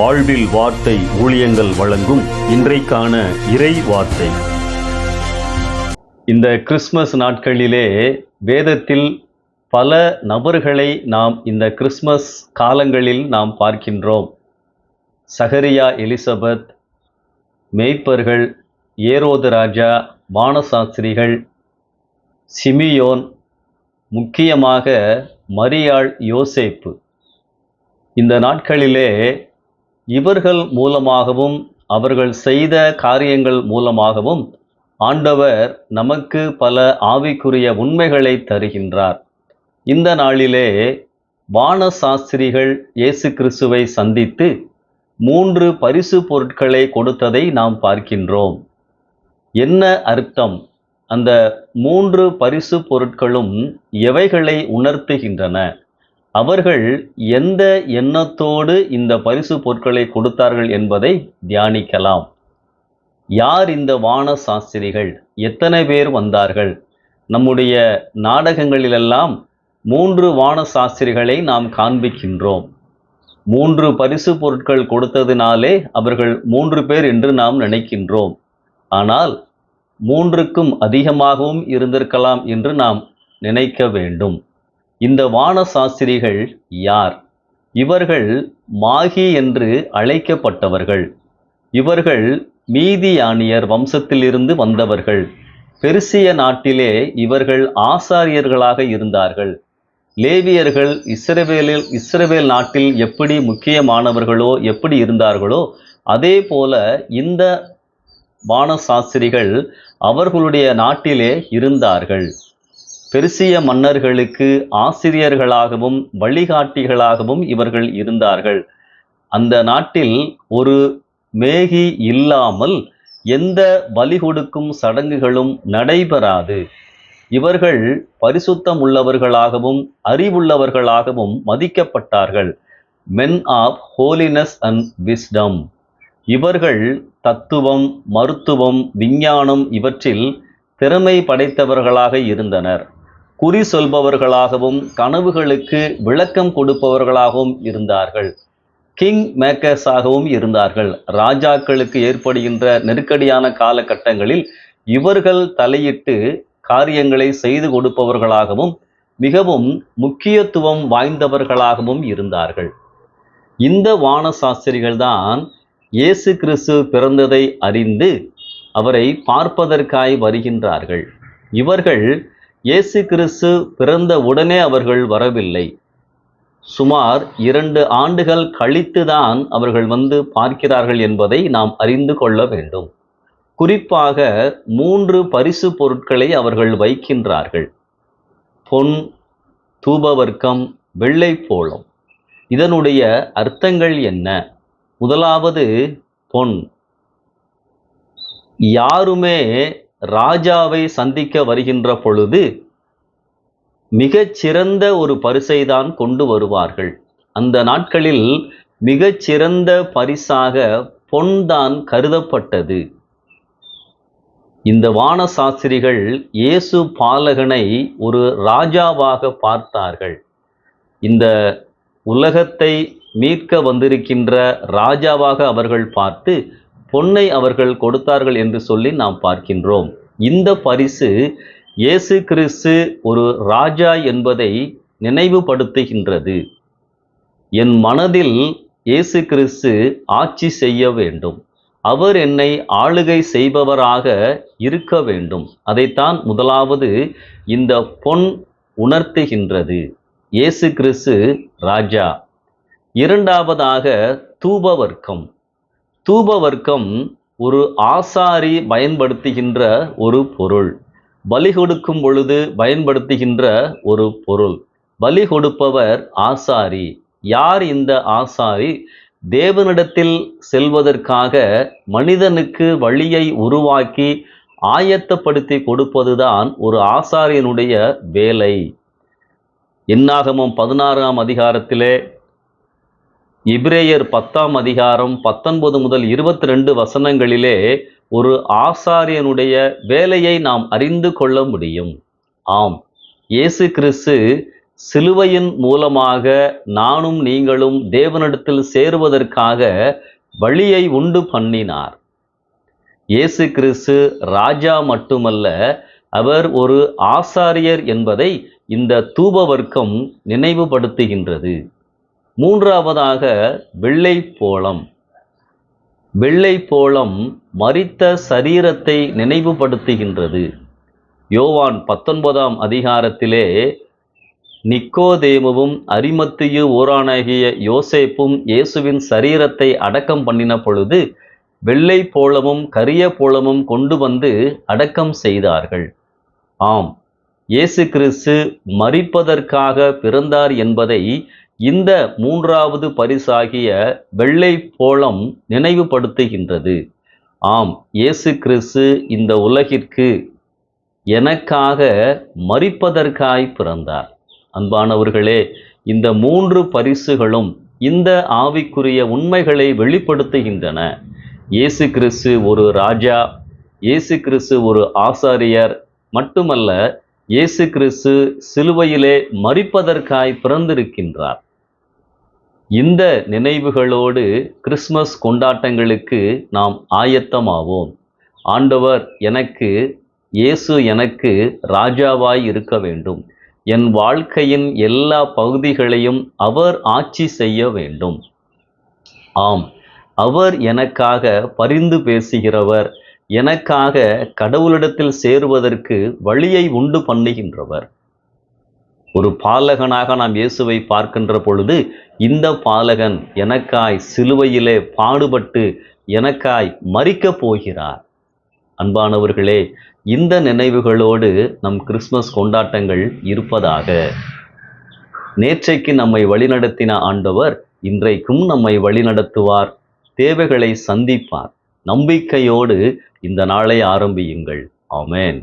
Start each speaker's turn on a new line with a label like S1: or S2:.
S1: வாழ்வில் வார்த்தை ஊழியங்கள் வழங்கும் இன்றைக்கான இறை வார்த்தை. இந்த கிறிஸ்மஸ் நாட்களிலே வேதத்தில் பல நபர்களை நாம் இந்த கிறிஸ்மஸ் காலங்களில் நாம் பார்க்கின்றோம். சகரியா எலிசபெத் மேய்ப்பர்கள் ஏரோது ராஜா வானசாஸ்திரிகள் சிமியோன் முக்கியமாக மரியாள் யோசேப்பு. இந்த நாட்களிலே இவர்கள் மூலமாகவும் அவர்கள் செய்த காரியங்கள் மூலமாகவும் ஆண்டவர் நமக்கு பல ஆவிக்குரிய உண்மைகளை தருகின்றார். இந்த நாளிலே வான சாஸ்திரிகள் இயேசு கிறிஸ்துவை சந்தித்து மூன்று பரிசு பொருட்களை கொடுத்ததை நாம் பார்க்கின்றோம். என்ன அர்த்தம்? அந்த மூன்று பரிசு பொருட்களும் எவைகளை உணர்த்துகின்றன? அவர்கள் எந்த எண்ணத்தோடு இந்த பரிசு பொருட்களை கொடுத்தார்கள் என்பதை தியானிக்கலாம். யார் இந்த வான சாஸ்திரிகள் எத்தனை பேர் வந்தார்கள்? நம்முடைய நாடகங்களிலெல்லாம் மூன்று வான சாஸ்திரிகளை நாம் காண்பிக்கின்றோம். மூன்று பரிசு பொருட்கள் கொடுத்ததினாலே அவர்கள் மூன்று பேர் என்று நாம் நினைக்கின்றோம். ஆனால் மூன்றுக்கும் அதிகமாகவும் இருந்திருக்கலாம் என்று நாம் நினைக்க வேண்டும். இந்த வான சாஸ்திரிகள் யார்? இவர்கள் மாகி என்று அழைக்கப்பட்டவர்கள். இவர்கள் மீதியானியர் வம்சத்திலிருந்து வந்தவர்கள். பெருசிய நாட்டிலே இவர்கள் ஆசாரியர்களாக இருந்தார்கள். லேவியர்கள் இஸ்ரவேலில் இஸ்ரவேல் நாட்டில் எப்படி முக்கியமானவர்களோ எப்படி இருந்தார்களோ அதே போல இந்த வானசாஸ்திரிகள் அவர்களுடைய நாட்டிலே இருந்தார்கள். பெருசிய மன்னர்களுக்கு ஆசிரியர்களாகவும் வழிகாட்டிகளாகவும் இவர்கள் இருந்தார்கள். அந்த நாட்டில் ஒரு மேகி இல்லாமல் எந்த பலி கொடுக்கும் சடங்குகளும் நடைபெறாது. இவர்கள் பரிசுத்தம் உள்ளவர்களாகவும் அறிவுள்ளவர்களாகவும் மதிக்கப்பட்டார்கள். Men of holiness and wisdom இவர்கள் தத்துவம் மருத்துவம் விஞ்ஞானம் இவற்றில் திறமை படைத்தவர்களாக இருந்தனர். குறி சொல்பவர்களாகவும் கனவுகளுக்கு விளக்கம் கொடுப்பவர்களாகவும் இருந்தார்கள். கிங் மேக்கர்ஸாகவும் இருந்தார்கள். ராஜாக்களுக்கு ஏற்படுகின்ற நெருக்கடியான காலகட்டங்களில் இவர்கள் தலையிட்டு காரியங்களை செய்து கொடுப்பவர்களாகவும் மிகவும் முக்கியத்துவம் வாய்ந்தவர்களாகவும் இருந்தார்கள். இந்த வான சாஸ்திரிகள் தான் இயேசு கிறிஸ்து பிறந்ததை அறிந்து அவரை பார்ப்பதற்காய் வருகின்றார்கள். இவர்கள் இயேசு கிறிஸ்து பிறந்த உடனே அவர்கள் வரவில்லை. சுமார் இரண்டு ஆண்டுகள் கழித்துதான் அவர்கள் வந்து பார்க்கிறார்கள் என்பதை நாம் அறிந்து கொள்ள வேண்டும். குறிப்பாக மூன்று பரிசு பொருட்களை அவர்கள் வைக்கின்றார்கள். பொன் தூபவர்க்கம் வெள்ளைப்போளம். இதனுடைய அர்த்தங்கள் என்ன? முதலாவது பொன். யாருமே ராஜாவை சந்திக்க வருகின்ற பொழுது மிகச்சிறந்த ஒரு பரிசை தான் கொண்டு வருவார்கள். அந்த நாட்களில் மிகச்சிறந்த பரிசாக பொன் தான் கருதப்பட்டது. இந்த வான சாஸ்திரிகள் இயேசு பாலகனை ஒரு ராஜாவாக பார்த்தார்கள். இந்த உலகத்தை மீட்க வந்திருக்கின்ற ராஜாவாக அவர்கள் பார்த்து பொன்னை அவர்கள் கொடுத்தார்கள் என்று சொல்லி நாம் பார்க்கின்றோம். இந்த பரிசு இயேசு கிறிஸ்து ஒரு ராஜா என்பதை நினைவுபடுத்துகின்றது. என் மனதில் இயேசு கிறிஸ்து ஆட்சி செய்ய வேண்டும். அவர் என்னை ஆளுகை செய்பவராக இருக்க வேண்டும். அதைத்தான் முதலாவது இந்த பொன் உணர்த்துகின்றது. இயேசு கிறிஸ்து ராஜா. இரண்டாவதாக தூபவர்க்கம். தூபவர்க்கம் ஒரு ஆசாரி பயன்படுத்துகின்ற ஒரு பொருள். பலி கொடுக்கும் பொழுது பயன்படுத்துகின்ற ஒரு பொருள். பலி கொடுப்பவர் ஆசாரி. யார் இந்த ஆசாரி? தேவனிடத்தில் செல்வதற்காக மனிதனுக்கு வழியை உருவாக்கி ஆயத்தப்படுத்தி கொடுப்பதுதான் ஒரு ஆசாரியனுடைய வேலை. என்னாகமும் பதினாறாம் அதிகாரத்திலே இப்ரேயர் பத்தாம் அதிகாரம் பத்தொன்பது முதல் இருபத்தி ரெண்டு வசனங்களிலே ஒரு ஆசாரியனுடைய வேலையை நாம் அறிந்து கொள்ள முடியும். ஆம் இயேசு கிறிஸ்து சிலுவையின் மூலமாக நானும் நீங்களும் தேவனிடத்தில் சேருவதற்காக வழியை உண்டு பண்ணினார். இயேசு கிறிஸ்து ராஜா மட்டுமல்ல அவர் ஒரு ஆசாரியர் என்பதை இந்த தூப வர்க்கம் நினைவுபடுத்துகின்றது. மூன்றாவதாக வெள்ளை போளம். வெள்ளை போளம் மறித்த சரீரத்தை நினைவுபடுத்துகின்றது. யோவான் பத்தொன்பதாம் அதிகாரத்திலே நிக்கோதேமுவும் அரிமத்தியு ஊரானாகிய யோசேப்பும் இயேசுவின் சரீரத்தை அடக்கம் பண்ணின பொழுது வெள்ளை போளமும் கரிய போளமும் கொண்டு வந்து அடக்கம் செய்தார்கள். ஆம் இயேசு கிறிஸ்து மறிப்பதற்காக பிறந்தார் என்பதை இந்த மூன்றாவது பரிசாகிய வெள்ளை போலம் நினைவுபடுத்துகின்றது. ஆம் இயேசு கிறிஸ்து இந்த உலகிற்கு எனக்காக மறிப்பதற்காய் பிறந்தார். அன்பானவர்களே இந்த மூன்று பரிசுகளும் இந்த ஆவிக்குரிய உண்மைகளை வெளிப்படுத்துகின்றன. இயேசு கிறிஸ்து ஒரு ராஜா இயேசு கிறிஸ்து ஒரு ஆசாரியர் மட்டுமல்ல இயேசு கிறிஸ்து சிலுவையிலே மறிப்பதற்காய் பிறந்திருக்கின்றார். இந்த நினைவுகளோடு கிறிஸ்மஸ் கொண்டாட்டங்களுக்கு நாம் ஆயத்தமாவோம். ஆண்டவர் எனக்கு இயேசு எனக்கு ராஜாவாய் இருக்க வேண்டும். என் வாழ்க்கையின் எல்லா பகுதிகளையும் அவர் ஆட்சி செய்ய வேண்டும். ஆம் அவர் எனக்காக பரிந்து பேசுகிறவர் எனக்காக கடவுளிடத்தில் சேருவதற்கு வழியை உண்டு பண்ணுகின்றவர். ஒரு பாலகனாக நாம் இயேசுவை பார்க்கின்ற பொழுது இந்த பாலகன் எனக்காய் சிலுவையிலே பாடுபட்டு எனக்காய் மறிக்கப் போகிறார். அன்பானவர்களே இந்த நினைவுகளோடு நம் கிறிஸ்மஸ் கொண்டாட்டங்கள் இருப்பதாக. நேற்றைக்கு நம்மை வழிநடத்தின ஆண்டவர் இன்றைக்கும் நம்மை வழிநடத்துவார் தேவைகளை சந்திப்பார். நம்பிக்கையோடு இந்த நாளை ஆரம்பியுங்கள். ஆமேன்.